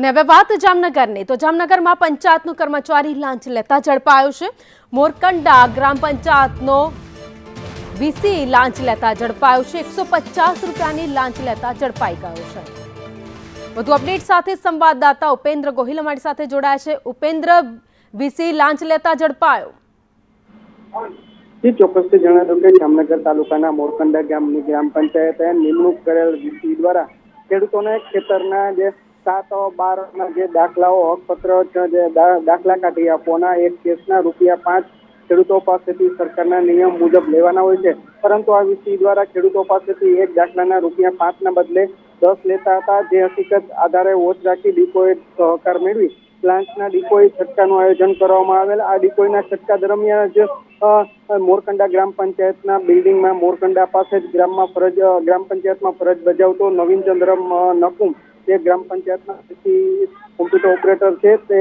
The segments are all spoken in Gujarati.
અને હવે વાત જામનગરની. તો જામનગરમાં પંચાયતનો કર્મચારી લાંચ લેતા ઝડપાયો છે. મોરકંડા ગ્રામ પંચાયતનો વીસી લાંચ લેતા ઝડપાયો છે. એકસો રૂપિયાની લાંચ લેતા ઝડપાઈ ગયો છે. વધુ અપડેટ સાથે સંવાદદાતા ઉપેન્દ્ર ગોહિલ અમારી સાથે જોડાયા છે. ઉપેન્દ્ર, વીસી લાંચ લેતા ઝડપાયો. ચોક્કસથી જણાવ્યું કે જામનગર તાલુકાના મોરકંડા ગામની ગ્રામ પંચાયતે નિમણૂક કરેલ વીસી દ્વારા ખેડૂતોને ખેતરના જે સાત બારના જે દાખલાઓ, હકપત્ર જે દાખલા કાઢી આપવાના એક કેસના રૂપિયા પાંચ ખેડૂતો પાસેથી સરકારના નિયમ મુજબ લેવાના હોય છે. પરંતુ આ વીસી દ્વારા ખેડૂતો પાસેથી એક દાખલાના રૂપિયા પાંચના બદલે દસ લેતા હતા. જે હકીકત આધારે વોચ રાખી ડીપોએ સહકાર મેળવી. પ્લાન્ટના ડીપોઈ છટકાનું આયોજન કરવામાં આવેલ. આ ડીપોઈના છટકા દરમિયાન જ મોરકંડા ગ્રામ પંચાયતના બિલ્ડિંગમાં મોરકંડા પાસે જ ગ્રામમાં ફરજ ગ્રામ પંચાયતમાં ફરજ બજાવતો નવીનચંદ્ર નકુમ જે ગ્રામ પંચાયતના પછી કોમ્પ્યુટર ઓપરેટર છે તે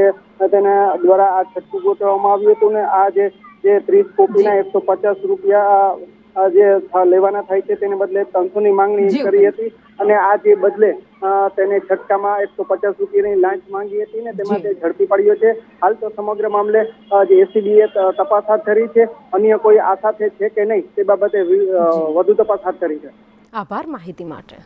તેના દ્વારા આ છઠ્ઠું ગોઠવવામાં આવ્યું હતું ને આ જે જે ત્રીસ કોપીના એકસો પચાસ રૂપિયા જે લેવાના થાય છે તેને બદલે ત્રણસો ની માંગણી કરી હતી અને આ જે બદલે તેને છટકામાં એકસો પચાસ રૂપિયાની લાંચ માંગી હતી ને તેમાં તે ઝડપી પડ્યો છે. હાલ તો સમગ્ર મામલે જે એસીબીએ તપાસ હાથ ધરી છે. અન્ય કોઈ આ સાથે છે કે નહીં તે બાબતે વધુ તપાસ હાથ ધરી છે. આભાર માહિતી માટે.